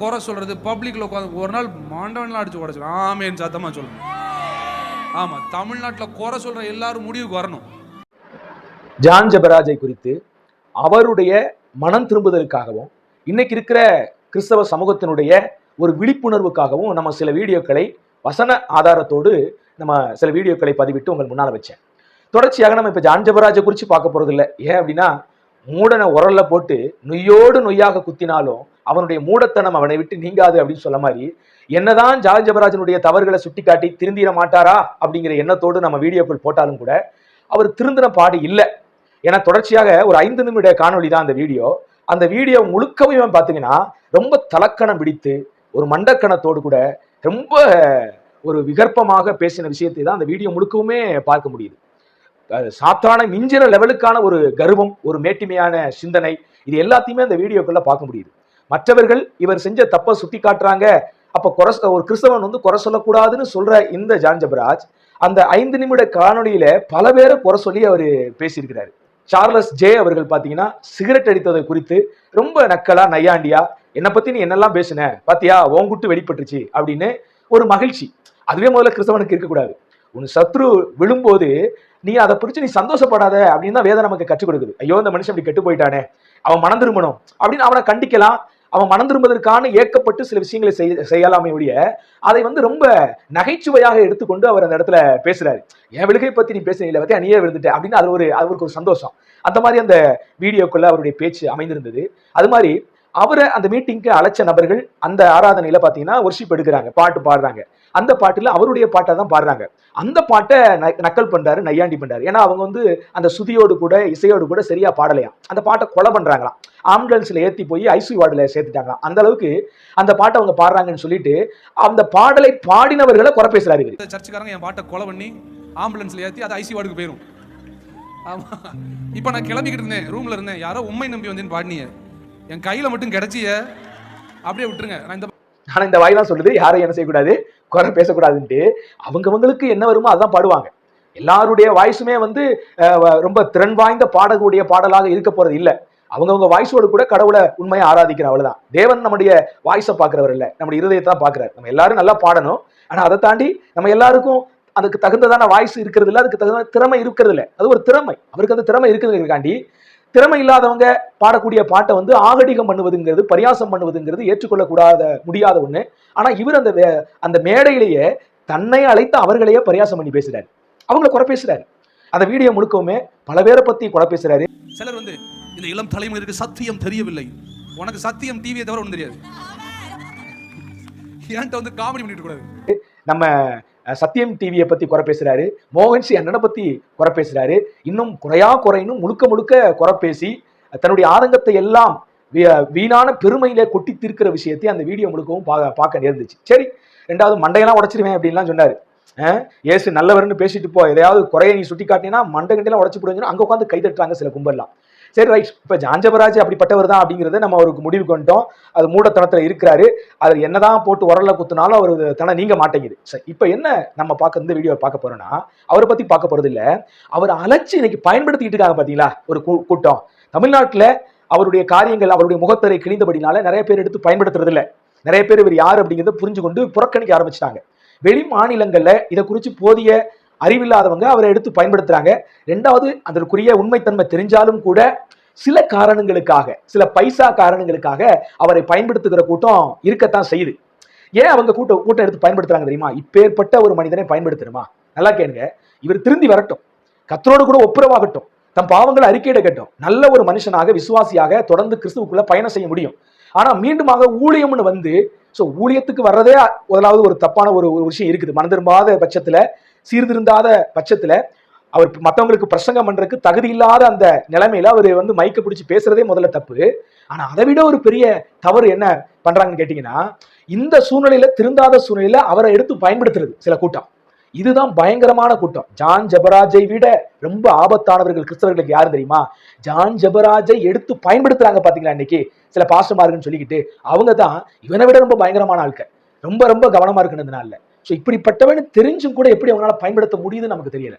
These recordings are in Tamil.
குறை சொல்றது பப்ளிக்ல உட்காந்து ஒரு நாள் மாண்டவன்லாம் அடிச்சு உடச்சிடும். ஆமேன்னு சத்தமா சொல்லணும் ஆமா தமிழ்நாட்டில் குறை சொல்ற எல்லாரும் முடிவுக்கு வரணும். ஜான் ஜபராஜை குறித்து அவருடைய மனம் திரும்புதலுக்காகவும் இன்னைக்கு இருக்கிற கிறிஸ்தவ சமூகத்தினுடைய ஒரு விழிப்புணர்வுக்காகவும் நம்ம சில வீடியோக்களை வசன ஆதாரத்தோடு நம்ம சில வீடியோக்களை பதிவிட்டு உங்கள் முன்னால் வச்சேன். தொடர்ச்சியாக நம்ம இப்போ ஜான் ஜெபராஜை குறித்து பார்க்க போகிறதில்ல இல்லை ஏன் அப்படின்னா மூடனை உரல்ல போட்டு நொய்யோடு நொய்யாக குத்தினாலும் அவனுடைய மூடத்தனம் அவனை விட்டு நீங்காது அப்படின்னு சொல்ல மாதிரி என்னதான் ஜான் ஜெபராஜனுடைய தவறுகளை சுட்டிக்காட்டி திருந்திட மாட்டாரா அப்படிங்கிற எண்ணத்தோடு நம்ம வீடியோக்கள் போட்டாலும் கூட அவர் திருந்தின பாடு இல்லை. ஏன்னா தொடர்ச்சியாக ஒரு ஐந்து நிமிட காணொலி தான் அந்த வீடியோ. அந்த வீடியோ முழுக்கவும் பார்த்தீங்கன்னா ரொம்ப தலக்கணம் பிடித்து ஒரு மண்டக்கணத்தோடு கூட ரொம்ப ஒரு விகற்பமாக பேசின விஷயத்தை தான் அந்த வீடியோ முழுக்கவுமே பார்க்க முடியுது. சாத்தான மிஞ்சின லெவலுக்கான ஒரு கர்வம் ஒரு மேட்டிமையான சிந்தனை இது எல்லாத்தையுமே அந்த வீடியோக்குள்ள பார்க்க முடியுது. மற்றவர்கள் இவர் செஞ்ச தப்பை சுட்டி காட்டுறாங்க. அப்ப குறை ஒரு கிறிஸ்தவன் வந்து குறை சொல்லக்கூடாதுன்னு சொல்ற இந்த ஜான்ஜபராஜ் அந்த ஐந்து நிமிட காணொலியில பல பேரை குறை சொல்லி அவர் பேசியிருக்கிறாரு. சார்லஸ் ஜே அவர்கள் பாத்தீங்கன்னா சிகரெட் அடித்ததை குறித்து ரொம்ப நக்கலா நையாண்டியா என்னை பத்தி நீ என்னெல்லாம் பேசுன? பாத்தியா? ஓங்குட்டு வெளிப்பட்டுச்சு அப்படின்னு ஒரு மகிழ்ச்சி. அதுவே முதல்ல கிறிஸ்தவனுக்கு இருக்கக்கூடாது. உன் சத்ரு விழும்போது நீ அதை பிடிச்சி நீ சந்தோஷப்படாத அப்படின்னு தான் வேதம் நமக்கு கற்றுக் கொடுக்குது. ஐயோ இந்த மனுஷன் இப்படி கெட்டு போயிட்டானே. அவன் மனம் திரும்பணும். அப்படின்னு அவனை கண்டிக்கலாம். அவன் மனம் திரும்பதற்கான ஏக்கப்பட்டு சில விஷயங்களை செய் செய்யலாமே ஒழிய அதை வந்து ரொம்ப நகைச்சுவையாக எடுத்துக்கொண்டு அவர் அந்த இடத்துல பேசுறாரு. என் விழுகை பத்தி நீ பேசுறீங்களா பத்தி அணியே விழுந்துட்ட அப்படின்னு அது ஒரு அவருக்கு ஒரு சந்தோஷம். அந்த மாதிரி அந்த வீடியோக்குள்ள அவருடைய பேச்சு அமைந்திருந்தது. அது மாதிரி அவரை அந்த மீட்டிங்க்கு அழைச்ச நபர்கள் அந்த ஆராதனையில பாத்தீங்கன்னா ஒர்ஷிப் எடுக்கிறாங்க பாட்டு பாடுறாங்க. அந்த பாட்டுல அவருடைய பாட்டை தான் பாடுறாங்க. அந்த பாட்டை நக்கல் பண்றாரு நையாண்டி பண்றாரு. ஏன்னா அவங்க வந்து அந்த சுதியோடு கூட இசையோடு கூட சரியா பாடலையாம் அந்த பாட்டை கொலை பண்றாங்களாம். ஆம்புலன்ஸ்ல ஏத்தி போய் ஐசியூ வார்டுல சேர்த்துட்டாங்களாம். அந்த அளவுக்கு அந்த பாட்டை அவங்க பாடுறாங்கன்னு சொல்லிட்டு அந்த பாடலை பாடினவர்களை குறை பேசுறாரு இவரு. சர்ச்சுக்காரங்க என் பாட்டை கொலை பண்ணி ஆம்புலன்ஸ்ல ஏத்தி அது ஐசி வார்டுக்கு போயிரும். ஆமா. இப்போ நான் கிளம்பிக்கிட்டு இருந்தேன் ரூம்ல இருந்தேன். யாரோ உண்மை நம்பி வந்து பாடினிய. என் கையில மட்டும் கிடைச்சிய. அப்படியே விட்டுருங்க. நான் இந்த ஆனா இந்த வாய் தான் சொல்லுது யாரையும் என்ன செய்யக்கூடாது? குறை பேசக்கூடாதுன்ட்டு. அவங்கவங்களுக்கு என்ன வருமோ அதான் பாடுவாங்க. எல்லாருடைய வாய்ஸுமே வந்து ரொம்ப திறன் வாய்ந்த பாடக்கூடிய பாடலாக இருக்க போறது இல்லை. அவங்கவுங்க வாய்ஸோடு கூட கடவுளை உண்மையை ஆராதிக்கிற அவ்வளவுதான். தேவன் நம்முடைய வாய்ஸை பார்க்கறவர் இல்லை. நம்முடைய இருதயத்தை தான் பார்க்கிறார். நம்ம எல்லாரும் நல்லா பாடணும். ஆனா அதை தாண்டி நம்ம எல்லாருக்கும் அதுக்கு தகுந்ததான வாய்ஸ் இருக்கிறது இல்லை. அதுக்கு தகுந்த திறமை இருக்கிறது இல்லை. அது ஒரு திறமை. அவருக்கு அந்த திறமை இருக்கிறதுக்காண்டி திறமை இல்லாதவங்க பாடக்கூடிய பாட்டை வந்து ஆகடிகம் பண்ணுவதுங்கிறது பரியாசம் பண்ணுவதுங்கிறது ஏற்றுக்கொள்ளக்கூடாத முடியாத ஒண்ணு. ஆனா இவர் அந்த அந்த மேடையிலேயே தன்னை அழைத்து அவர்களையே பரியாசம் பண்ணி பேசுறாரு. அவங்கள குறை பேசுறாரு. அந்த வீடியோ முழுக்கவுமே பல பேரை பத்தி குறை பேசுறாரு. சிலர் வந்து இந்த இளம் தலைமுறைக்கு சத்தியம் தெரியவில்லை. உனக்கு சத்தியம் டிவியை தவிர ஒன்றும் தெரியாது. என்கிட்ட வந்து காமெடி பண்ணிட்டு கூடாது. நம்ம சத்தியம் டிவியை பத்தி குறை பேசுறாரு. மோகன்சி அண்ணனை பத்தி குறை பேசுறாரு. இன்னும் குறையா குறையினும் முழுக்க முழுக்க குறை பேசி தன்னுடைய ஆதங்கத்தை எல்லாம் வீ- வீணான பெருமையில கொட்டி தீர்க்கிற விஷயத்தை அந்த வீடியோ முழுக்கவும் பா பார்க்க நேர்ந்துச்சு. சரி ரெண்டாவது மண்டையெல்லாம் உடைச்சிருவேன் அப்படின்லாம் சொன்னாரு. ஏசு நல்லவர்னு பேசிட்டு போ. எதையாவது குறைய நீ சுட்டி காட்டினா மண்டை கண்டெல்லாம் உடச்சு போடுங்க அங்க உட்காந்து கை தட்டுறாங்க சில கும்பல்லாம். சரி ரைட் இப்போ ஜாஞ்சபராஜ் அப்படிப்பட்டவர் தான் அப்படிங்கிறத நம்ம அவருக்கு முடிவு கொண்டோம் அது மூடத்தனத்தில் இருக்கிறாரு. அதில் என்னதான் போட்டு உரல்ல குத்துனாலும் அவர் தன நீங்க மாட்டேங்குது. சரி இப்போ என்ன நம்ம பார்க்க இந்த வீடியோ பார்க்க போறோம்னா அவரை பற்றி பார்க்க போறது இல்லை. அவர் அழைச்சு இன்னைக்கு பயன்படுத்திக்கிட்டு இருக்காங்க பார்த்தீங்களா ஒரு கூ- கூட்டம். தமிழ்நாட்டில் அவருடைய காரியங்கள் அவருடைய முகத்தரை கிழிந்தபடினால நிறைய பேர் எடுத்து பயன்படுத்துறதில்ல நிறைய பேர் இவர் யார் அப்படிங்கிறத புரிஞ்சு கொண்டு புறக்கணிக்க ஆரம்பிச்சிட்டாங்க. வெளி மாநிலங்களில் இதை குறித்து போதிய அறிவில்லாதவங்க அவரை எடுத்து பயன்படுத்துறாங்க. ரெண்டாவது அதற்குரிய உண்மைத்தன்மை தெரிஞ்சாலும் கூட சில காரணங்களுக்காக சில பைசா காரணங்களுக்காக அவரை பயன்படுத்துகிற கூட்டம் இருக்கத்தான் செய்யுது. ஏன் அவங்க கூட்டம் கூட்டம் எடுத்து பயன்படுத்துறாங்க தெரியுமா? இப்பேற்பட்ட ஒரு மனிதனை பயன்படுத்தணுமா? நல்லா கேளுங்க. இவர் திருந்தி வரட்டும். கத்தரோடு கூட ஒப்புரவாகட்டும். தம் பாவங்களை அறிக்கையிடக்கட்டும் நல்ல ஒரு மனுஷனாக விசுவாசியாக தொடர்ந்து கிறிஸ்துவுக்குள்ள பயணம் செய்ய முடியும். ஆனா மீண்டுமாக ஊழியம்னு வந்து ஸோ ஊழியத்துக்கு வர்றதே முதலாவது ஒரு தப்பான ஒரு ஒரு விஷயம் இருக்குது. மனதிரும்பாத பட்சத்துல சீர்திருந்தாத பட்சத்துல அவர் மற்றவங்களுக்கு பிரசங்கம் பண்றதுக்கு தகுதி இல்லாத அந்த நிலைமையில அவர் வந்து மைக்க பிடிச்சி பேசுறதே முதல்ல தப்பு. ஆனா அதை விட ஒரு பெரிய தவறு என்ன பண்றாங்கன்னு கேட்டீங்கன்னா இந்த சூழ்நிலையில திருந்தாத சூழ்நிலையில அவரை எடுத்து பயன்படுத்துறது சில கூட்டம். இதுதான் பயங்கரமான கூட்டம். ஜான் ஜபராஜை விட ரொம்ப ஆபத்தானவர்கள் கிறிஸ்தவர்களுக்கு யாரு தெரியுமா? ஜான் ஜபராஜை எடுத்து பயன்படுத்துறாங்க பாத்தீங்களா இன்னைக்கு? சில பாசமாருன்னு சொல்லிக்கிட்டு அவங்க தான் இவனை விட ரொம்ப பயங்கரமான ஆட்கள். ரொம்ப ரொம்ப கவனமா இருக்கணும்னால ஸோ இப்படிப்பட்டவன் தெரிஞ்சும் கூட எப்படி அவங்களால பயன்படுத்த முடியுதுன்னு நமக்கு தெரியல.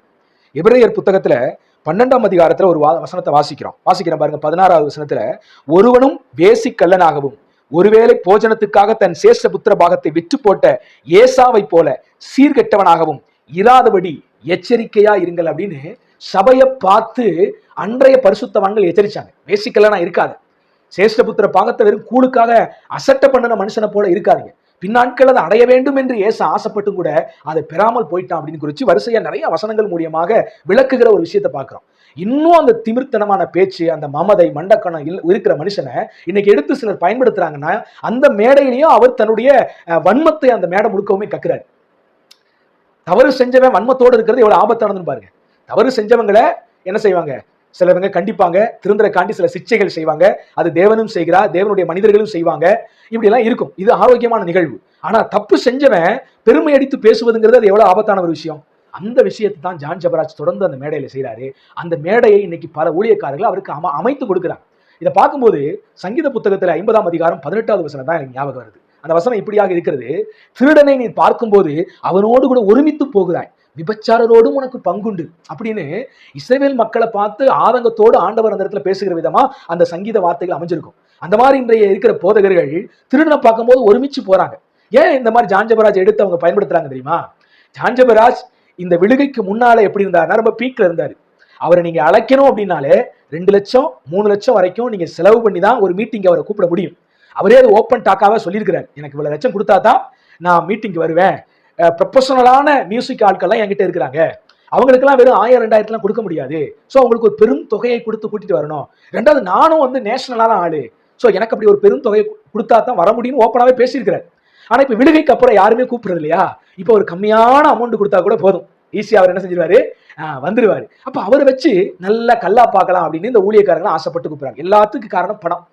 எபிரேயர் புத்தகத்தில் பன்னெண்டாம் அதிகாரத்தில் ஒரு வா- வசனத்தை வாசிக்கிறோம். வாசிக்கிறோம் பாருங்க பதினாறாவது வசனத்தில் ஒருவனும் வேசிக்கல்லனாகவும் ஒருவேளை போஜனத்துக்காக தன் சேஷ்ட புத்திர பாகத்தை விற்று போட்ட ஏசாவை போல சீர்கெட்டவனாகவும் இராதபடி எச்சரிக்கையா இருங்கள் அப்படின்னு சபையை பார்த்து அன்றைய பரிசுத்தவான்கள் எச்சரிச்சாங்க. வேசிக்கலாம் இருக்காது. சேஷ்டபுத்திர பாகத்தை வெறும் கூழுக்காக அசட்ட பண்ணின மனுஷனை போல இருக்காதீங்க. பின்னாட்கள் அதை அடைய வேண்டும் என்று ஏச ஆசைப்பட்டும் கூட அதை பெறாமல் போயிட்டான் அப்படின்னு குறித்து வரிசையா நிறைய வசனங்கள் மூலியமாக விளக்குகிற ஒரு விஷயத்தை பார்க்குறோம். இன்னும் அந்த திமிர்த்தனமான பேச்சு அந்த மமதை மண்டக்கணம் இல்- இருக்கிற மனுஷனை இன்னைக்கு எடுத்து சிலர் பயன்படுத்துறாங்கன்னா அந்த மேடையிலையும் அவர் தன்னுடைய வன்மத்தை அந்த மேடை முழுக்கவுமே கக்குறாரு. தவறு செஞ்சவன் வன்மத்தோடு இருக்கிறது எவ்வளவு ஆபத்தானதுன்னு பாருங்க. தவறு செஞ்சவங்களை என்ன செய்வாங்க? சிலவங்க கண்டிப்பாங்க திருந்தரக்காண்டி சில சிக்ஷைகள் செய்வாங்க அது தேவனும் செய்கிறார் தேவனுடைய மனிதர்களும் செய்வாங்க. இப்படி எல்லாம் இருக்கும். இது ஆரோக்கியமான நிகழ்வு. ஆனா தப்பு செஞ்சவன் பெருமை அடித்து பேசுவதுங்கிறது அது எவ்வளவு ஆபத்தான ஒரு விஷயம். அந்த விஷயத்தை தான் ஜான் ஜபராஜ் தொடர்ந்து அந்த மேடையில செய்கிறாரு அந்த மேடையை இன்னைக்கு பல ஊழியக்காரர்கள் அவருக்கு அம அமைத்து கொடுக்குறாங்க இதை பார்க்கும்போது சங்கீத புத்தகத்தில் ஐம்பதாம் அதிகாரம் பதினெட்டாவது வசனம் தான் எனக்கு ஞாபகம் வருது. அந்த வசனம் இப்படியாக இருக்கிறது. திருடனை நீ பார்க்கும்போது அவனோடு கூட ஒருமித்து போகிறாய். விபச்சாரரோடும் உனக்கு பங்குண்டு. அப்படின்னு இஸ்ரேல் மக்களை பார்த்து ஆதங்கத்தோடு ஆண்டவர் அந்த இடத்துல பேசுகிற விதமா அந்த சங்கீத வார்த்தைகள் அமைஞ்சிருக்கும். அந்த மாதிரி இன்றைய இருக்கிற போதகர்கள் திருடனை பார்க்கும்போது ஒருமிச்சு போறாங்க. ஏன் இந்த மாதிரி ஜாஞ்சபராஜ் எடுத்து அவங்க பயன்படுத்துறாங்க தெரியுமா? ஜாஞ்சபராஜ் இந்த விழுகைக்கு முன்னால எப்படி இருந்தாருன்னா ரொம்ப பீக்ல இருந்தாரு. அவரை நீங்க அழைக்கணும் அப்படின்னாலே ரெண்டு லட்சம் மூணு லட்சம் வரைக்கும் நீங்க செலவு பண்ணி தான் ஒரு மீட்டிங் அவரை கூப்பிட முடியும். அவரே அது ஓப்பன் டாக்காவே சொல்லியிருக்கிறார். எனக்கு இவ்வளவு லட்சம் கொடுத்தா தான் நான் மீட்டிங்க்கு வருவேன். ப்ரொஃபஷனலான மியூசிக் ஆட்கள்லாம் என்கிட்ட இருக்கிறாங்க. அவங்களுக்கெல்லாம் வெறும் ஆயிரம் ரெண்டாயிரத்துலாம் கொடுக்க முடியாது. ஸோ அவங்களுக்கு ஒரு பெரும் தொகையை கொடுத்து கூட்டிட்டு வரணும். ரெண்டாவது நானும் வந்து நேஷனலான ஆளு. ஸோ எனக்கு அப்படி ஒரு பெரும் தொகையை கொடுத்தா தான் வர முடியும்னு ஓப்பனாகவே பேசியிருக்கிறார் ஆனால் இப்போ விடுகைக்கு அப்புறம் யாருமே கூப்பிடுறது இல்லையா? இப்போ ஒரு கம்மியான அமௌண்ட் கொடுத்தா கூட போதும். ஈஸியாக அவர் என்ன செஞ்சிருவாரு? வந்துருவாரு. அப்போ அவரை வச்சு நல்லா கல்லா பார்க்கலாம் அப்படின்னு இந்த ஊழியக்காரங்களாம் ஆசைப்பட்டு கூப்பிடுறாங்க. எல்லாத்துக்கும் காரணம் பணம்.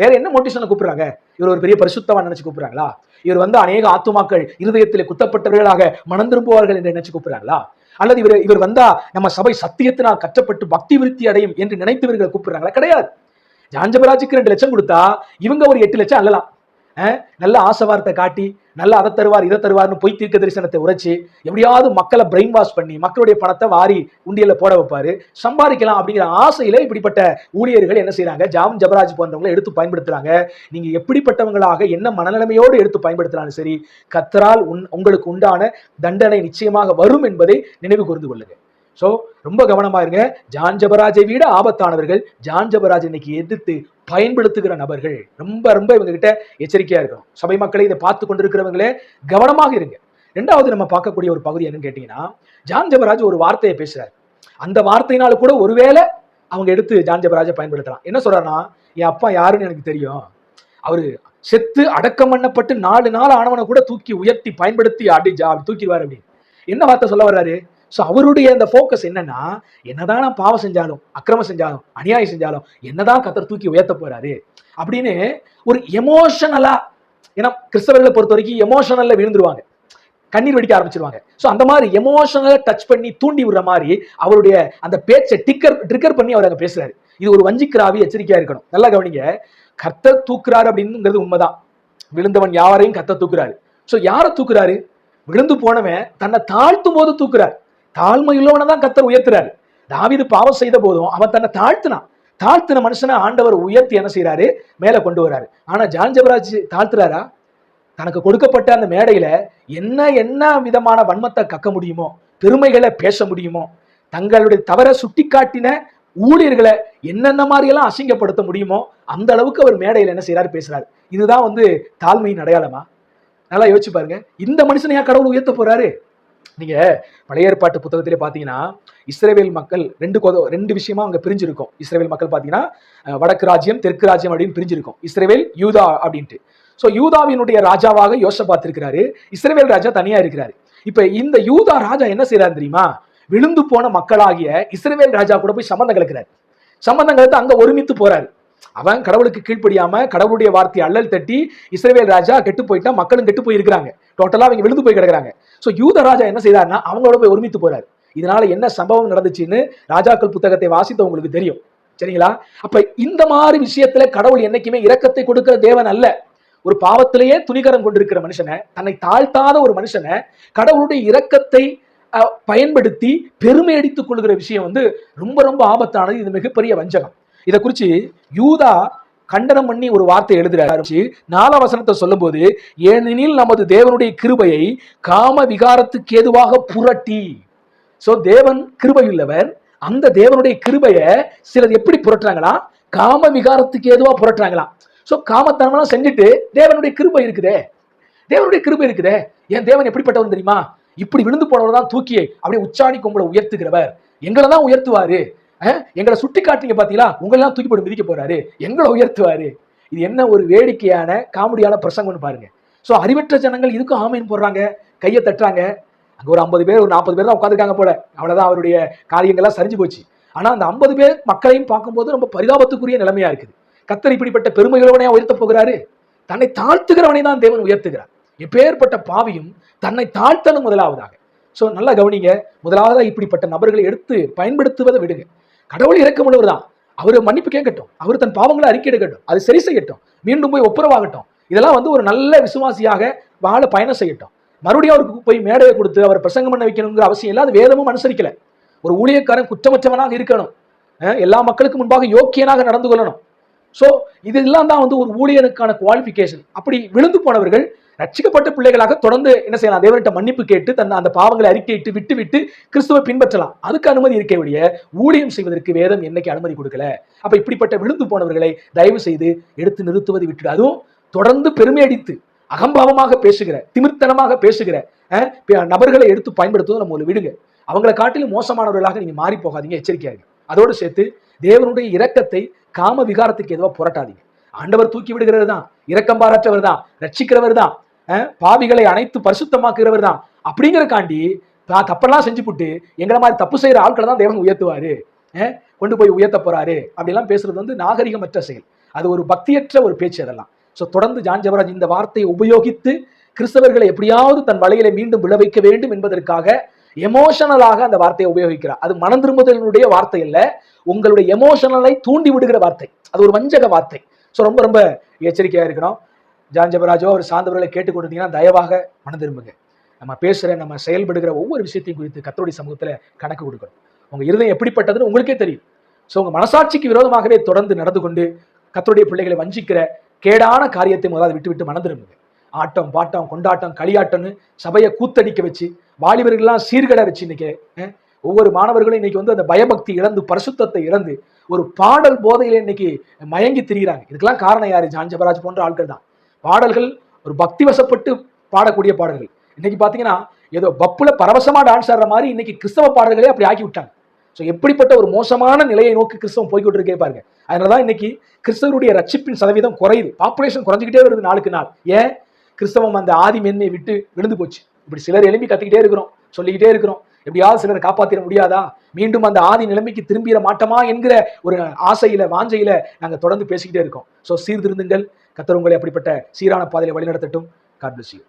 வேற என்ன மோட்டிவேஷன்ல கூப்பிடுறாங்க? இவர் ஒரு பெரிய பரிசுத்தவன் நினைச்சு கூப்பிடுறாங்களா? இவர் வந்து அநேக ஆத்துமாக்கள் இருதயத்தில் குத்தப்பட்டவர்களாக மனந்திரும்புவார்கள் என்று நினைச்சு கூப்பிடுறாங்களா? அல்லது இவர் இவர் வந்தா நம்ம சபை சத்தியத்தினால் கற்றப்பட்டு பக்தி விருத்தி அடையும் என்று நினைத்தவர்களை கூப்பிடுறாங்களா? கிடையாது. ஜாஞ்சபராஜுக்கு ரெண்டு லட்சம் கொடுத்தா இவங்க ஒரு எட்டு லட்சம் அல்லலாம். நல்ல ஆசை வார்த்தை காட்டி நல்லா அதை தருவார் இதை தருவார்னு பொய் தீர்க்க தரிசனத்தை உரைச்சு எப்படியாவது மக்களை பிரெயின் வாஷ் பண்ணி மக்களுடைய பணத்தை வாரி உண்டியல்ல போட வைப்பாரு. சம்பாதிக்கலாம் அப்படிங்கிற ஆசையில இப்படிப்பட்ட ஊழியர்கள் என்ன செய்றாங்க? ஜாம் ஜபராஜ் போன்றவங்களை எடுத்து பயன்படுத்துறாங்க. நீங்க எப்படிப்பட்டவங்களாக என்ன மனநிலைமையோடு எடுத்து பயன்படுத்தினாலும் சரி கத்தரால் உன் உங்களுக்கு உண்டான தண்டனை நிச்சயமாக வரும் என்பதை நினைவு கூர்ந்து கொள்ளுங்க. ஸோ ரொம்ப கவனமாக இருங்க. ஜான் ஜபராஜை விட ஆபத்தானவர்கள். ஜான் ஜபராஜ் இன்னைக்கு எதிர்த்து பயன்படுத்துகிற நபர்கள். ரொம்ப ரொம்ப இவங்க கிட்ட எச்சரிக்கையாக இருக்கணும். சபை மக்களை இதை பார்த்து கொண்டிருக்கிறவங்களே கவனமாக இருங்க. ரெண்டாவது நம்ம பார்க்கக்கூடிய ஒரு பகுதி என்னன்னு கேட்டீங்கன்னா ஜான் ஜபராஜ் ஒரு வார்த்தையை பேசுறாரு. அந்த வார்த்தையினால கூட ஒருவேளை அவங்க எடுத்து ஜான் ஜபராஜை பயன்படுத்தலாம். என்ன சொல்றாருன்னா என் அப்பா யாருன்னு எனக்கு தெரியும். அவரு செத்து அடக்கம் பண்ணப்பட்டு நாலு நாள் ஆனவனை கூட தூக்கி உயர்த்தி பயன்படுத்தி அப்படி ஜா தூக்கிடுவார் அப்படின்னு. என்ன வார்த்தை சொல்ல வர்றாரு? ஸோ அவருடைய அந்த ஃபோக்கஸ் என்னன்னா என்னதான் நான் பாவம் செஞ்சாலும் அக்கிரமம் செஞ்சாலும் அநியாயம் செஞ்சாலும் என்னதான் கத்தர் தூக்கி உயர்த்த போறாரு அப்படின்னு ஒரு எமோஷனலா ஏன்னா கிறிஸ்தவர்களை பொறுத்த வரைக்கும் எமோஷனல்ல விழுந்துருவாங்க. கண்ணீர் வெடிக்க ஆரம்பிச்சிருவாங்க. ஸோ அந்த மாதிரி எமோஷனலாக டச் பண்ணி தூண்டி விடுற மாதிரி அவருடைய அந்த பேச்சை டிக்கர் ட்ரிக்கர் பண்ணி அவர் அங்கே பேசுறாரு. இது ஒரு வஞ்சிக்கிறாவி எச்சரிக்கையா இருக்கணும். நல்லா கவனிங்க. கர்த்தர் தூக்குறாரு அப்படிங்கிறது உண்மைதான். விழுந்தவன் யாரையும் கத்த தூக்குறாரு. ஸோ யாரை தூக்குறாரு? விழுந்து போனவன் தன்னை தாழ்த்தும் போது தூக்குறாரு. தாழ்மையுள்ளவனை தான் கத்தர் உயர்த்துறாரு. தாவிது பாவம் செய்த போதும் அவன் தன்னை தாழ்த்தினான். தாழ்த்தின மனுஷனை ஆண்டவர் உயர்த்தி என்ன செய்றாரு? மேலே கொண்டு வராரு. ஆனா ஜான் ஜபராஜ் தாழ்த்துறாரா? தனக்கு கொடுக்கப்பட்ட அந்த மேடையில என்ன என்ன விதமான வன்மத்தை கக்க முடியுமோ பெருமைகளை பேச முடியுமோ தங்களுடைய தவற சுட்டிக்காட்டின ஊழியர்களை என்னென்ன மாதிரியெல்லாம் அசிங்கப்படுத்த முடியுமோ அந்த அளவுக்கு அவர் மேடையில் என்ன செய்றாரு பேசுறாரு. இதுதான் வந்து தாழ்மையின் அடையாளமா? நல்லா யோசிச்சு பாருங்க. இந்த மனுஷனையா கடவுள் உயர்த்த போறாரு? நீங்க பழைய ஏற்பாட்டு புத்தகத்திலே பாத்தீங்கன்னா இஸ்ரேவேல் மக்கள் ரெண்டு கொத ரெண்டு விஷயமா அங்க பிரிஞ்சிருக்கும். இஸ்ரேவேல் மக்கள் பாத்தீங்கன்னா வடக்கு ராஜ்யம் தெற்கு ராஜ்யம் அப்படின்னு பிரிஞ்சிருக்கும். இஸ்ரேவேல் யூதா அப்படின்ட்டு. ஸோ யூதாவினுடைய ராஜாவாக யோசபாத் இருக்கிறாரு இஸ்ரேவேல் ராஜா தனியா இருக்கிறாரு. இப்ப இந்த யூதா ராஜா என்ன செய்யறாரு தெரியுமா? விழுந்து போன மக்களாகிய இஸ்ரேவேல் ராஜா கூட போய் சம்பந்தம் கலக்கிறார். சம்பந்தம் கலந்து அங்க ஒருமித்து போறாரு. அவன் கடவுளுக்கு கீழ்ப்படியாம கடவுளுடைய வார்த்தை அல்லல் தட்டி இஸ்ரேவேல் ராஜா கெட்டு போயிட்டா மக்களும் கெட்டு போயிருக்கிறாங்க. டோட்டலா அவங்க விழுந்து போய் கிடக்குறாங்க. ஸோ யூத ராஜா என்ன செய்யறாருன்னா அவங்களோட போய் ஒருமித்து போறாரு. இதனால என்ன சம்பவம் நடந்துச்சுன்னு ராஜாக்கள் புத்தகத்தை வாசித்தவங்களுக்கு தெரியும். சரிங்களா? அப்ப இந்த மாதிரி விஷயத்துல கடவுள் என்னைக்குமே இரக்கத்தை கொடுக்கிற தேவன் அல்ல. ஒரு பாவத்திலேயே துணிகரம் கொண்டிருக்கிற மனுஷனை தன்னை தாழ்த்தாத ஒரு மனுஷனை கடவுளுடைய இரக்கத்தை பயன்படுத்தி பெருமை அடித்துக் கொள்கிற விஷயம் வந்து ரொம்ப ரொம்ப ஆபத்தானது. இது மிகப்பெரிய வஞ்சகம். இதை குறித்து யூதா கண்டனம் பண்ணி ஒரு வார்த்தை எழுதுறாரு. நாலாம் வசனத்தை சொல்லும்போது ஏனெனில் நமது தேவனுடைய கிருபையை காம விகாரத்துக்கு ஏதுவாக புரட்டி. சோ தேவன் கிருபையுள்ளவர். அந்த தேவனுடைய கிருபையை சிலர் எப்படி புரட்டுறாங்களா? காம விகாரத்துக்கு ஏதுவா புரட்டுறாங்களாம் சோ காமத்தனமெல்லாம் செஞ்சுட்டு தேவனுடைய கிருபை இருக்குதே. தேவனுடைய கிருபை இருக்குதே. என் தேவன் எப்படிப்பட்டவன் தெரியுமா? இப்படி விழுந்து போனவர் தான் தூக்கியை அப்படியே உச்சாணி கொம்பளை உயர்த்துகிறவர். எங்களை தான் உயர்த்துவாரு. எங்களை சுட்டி காட்டுங்க பாத்தீங்களா? உங்களெல்லாம் தூக்கி போட்டு மிதிக்க போறாரு. எங்களை உயர்த்துவாரு. இது என்ன ஒரு வேடிக்கையான காமெடியான பிரசங்கம்னு பாருங்க. ஸோ அறிவற்ற ஜனங்கள் இதுக்கும் ஆமைன்னு போடுறாங்க. கையை தட்டுறாங்க. அங்கே ஒரு ஐம்பது பேர் ஒரு நாற்பது பேர் தான் உட்காந்துருக்காங்க போல. அவ்வளோதான் அவருடைய காரியங்கள்லாம் சரிஞ்சு போச்சு. ஆனால் அந்த ஐம்பது பேர் மக்களையும் பார்க்கும்போது ரொம்ப பரிதாபத்துக்குரிய நிலைமையா இருக்குது. கத்தர் இப்படிப்பட்ட பெருமைகளவனையா உயர்த்த போகிறாரு. தன்னை தாழ்த்துகிறவனை தான் தேவன் உயர்த்துகிறார். எப்பேற்பட்ட பாவியும் தன்னை தாழ்த்தணும் முதலாவதாக. ஸோ நல்லா கவனிங்க. முதலாவதாக இப்படிப்பட்ட நபர்களை எடுத்து பயன்படுத்துவதை விடுங்க. கடவுள் இறக்கமுள்ளவர் தான் அவர் மன்னிப்பு கேட்கட்டும். அவர் தன் பாவங்களை அறிக்கை எடுக்கட்டும் அது சரி செய்யட்டும். மீண்டும் போய் ஒப்புரவாகட்டும். இதெல்லாம் வந்து ஒரு நல்ல விசுவாசியாக வாழ பயணம் செய்யட்டும். மறுபடியும் அவருக்கு போய் மேடையை கொடுத்து அவர் பிரசங்கம் பண்ண வைக்கணுங்கிற அவசியம் இல்லை. அது வேதமும் அனுசரிக்கல. ஒரு ஊழியக்காரன் குற்றமற்றவனாக இருக்கணும். எல்லா மக்களுக்கு முன்பாக யோக்கியனாக நடந்து கொள்ளணும். ஸோ இதெல்லாம் தான் வந்து ஒரு ஊழியனுக்கான குவாலிஃபிகேஷன் அப்படி விழுந்து போனவர்கள் ரட்சிக்கப்பட்ட பிள்ளைகளாக தொடர்ந்து என்ன செய்யலாம்? தேவன்கிட்ட மன்னிப்பு கேட்டு தன் அந்த பாவங்களை அறிக்கையிட்டு விட்டு விட்டு கிறிஸ்துவை பின்பற்றலாம். அதுக்கு அனுமதி இருக்க ஒழிய ஊழியம் செய்வதற்கு வேதம் என்னைக்கு அனுமதி கொடுக்கல? அப்ப இப்படிப்பட்ட விழுந்து போனவர்களை தயவு செய்து எடுத்து நிறுத்துவதை விட்டுடு. அதுவும் தொடர்ந்து பெருமை அடித்து அகம்பாவமாக பேசுகிற திமிர்த்தனமாக பேசுகிற நபர்களை எடுத்து பயன்படுத்துவதை நம்ம ஒரு விடுங்க. அவங்களை காட்டிலும் மோசமானவர்களாக நீங்க மாறி போகாதீங்க. எச்சரிக்கையாங்க அதோடு சேர்த்து தேவனுடைய இரக்கத்தை காம விகாரத்துக்கு எதுவா புரட்டாதீங்க. ஆண்டவர் தூக்கி விடுகிறவர் தான் இரக்கம் பாராற்றவர் தான் ரட்சிக்கிறவர் தான் பாவிகளை அனைத்து பரிசுத்தமாக்குகிறவர் தான் அப்படிங்கறக்காண்டி தா- தப்பெல்லாம் செஞ்சு புட்டு எங்களை மாதிரி தப்பு செய்யற ஆட்களை தான் தேவன் உயர்த்துவாரு. கொண்டு போய் உயர்த்த போறாரு. அப்படிலாம் பேசுறது வந்து நாகரிகமற்ற செயல். அது ஒரு பக்தியற்ற ஒரு பேச்சு அதெல்லாம். ஸோ தொடர்ந்து ஜான் ஜவராஜ் இந்த வார்த்தையை உபயோகித்து கிறிஸ்தவர்களை எப்படியாவது தன் வலையில மீண்டும் விழ வைக்க வேண்டும் என்பதற்காக எமோஷனலாக அந்த வார்த்தையை உபயோகிக்கிறார். அது மனம் திரும்புதலினுடைய வார்த்தை இல்லை உங்களுடைய எமோஷனலை தூண்டி விடுகிற வார்த்தை. அது ஒரு வஞ்சக வார்த்தை. ஸோ ரொம்ப ரொம்ப எச்சரிக்கையாக இருக்கணும். ஜான் அவர் சார்ந்தவர்களை கேட்டுக்கொண்டிருந்தீங்கன்னா தயவாக மனம் திரும்புங்க நம்ம பேசுகிற நம்ம செயல்படுகிற ஒவ்வொரு விஷயத்தையும் குறித்து கத்தோடி சமூகத்தில் கணக்கு கொடுக்கணும். உங்கள் இருதயம் எப்படிப்பட்டதுன்னு உங்களுக்கே தெரியும். ஸோ உங்கள் மனசாட்சிக்கு விரோதமாகவே தொடர்ந்து நடந்து கொண்டு கத்தருடைய பிள்ளைகளை வஞ்சிக்கிற கேடான காரியத்தை முதலாவது விட்டு விட்டு மனம் ஆட்டம் பாட்டம் கொண்டாட்டம் களியாட்டம்னு சபையை கூத்தடிக்க வச்சு வாலிபர்கள்லாம் சீர்கட வச்சு இன்னைக்கு ஒவ்வொரு மாணவர்களும் இன்னைக்கு வந்து அந்த பயபக்தி இழந்து பரிசுத்தத்தை இழந்து ஒரு பாடல் போதையில இன்னைக்கு மயங்கி திரிகிறாங்க இதுக்கெல்லாம் காரணம் யாரு? ஜான் ஜபராஜ் போன்ற ஆட்கள் தான். பாடல்கள் ஒரு பக்தி வசப்பட்டு பாடக்கூடிய பாடல்கள். இன்னைக்கு பார்த்தீங்கன்னா ஏதோ பப்புல பரவசமாக டான்ஸ் ஆடுற மாதிரி இன்னைக்கு கிறிஸ்தவ பாடல்களே அப்படி ஆக்கி விட்டாங்க. ஸோ எப்படிப்பட்ட ஒரு மோசமான நிலையை நோக்கி கிறிஸ்தவம் போய்கிட்டு இருக்கே பாருங்க. அதனாலதான் இன்னைக்கு கிறிஸ்தவருடைய ரட்சிப்பின் சதவீதம் குறையுது. பாப்புலேஷன் குறைஞ்சிக்கிட்டே வருது நாளுக்கு நாள். ஏன்? கிறிஸ்தவம் அந்த ஆதி மேன்மையை விட்டு விழுந்து போச்சு. இப்படி சிலர் எழுப்பி கத்திக்கிட்டே இருக்கிறோம் சொல்லிக்கிட்டே இருக்கிறோம். எப்படியாவது சிலரை காப்பாற்றிட முடியாதா? மீண்டும் அந்த ஆதி நிலைமைக்கு திரும்பிட மாட்டோமா என்கிற ஒரு ஆசையில வாஞ்சையில நாங்கள் தொடர்ந்து பேசிக்கிட்டே இருக்கோம். ஸோ சீர்திருந்துங்கள். கத்தர் உங்களை அப்படிப்பட்ட சீரான பாதையில் வழிநடத்தட்டும். God bless you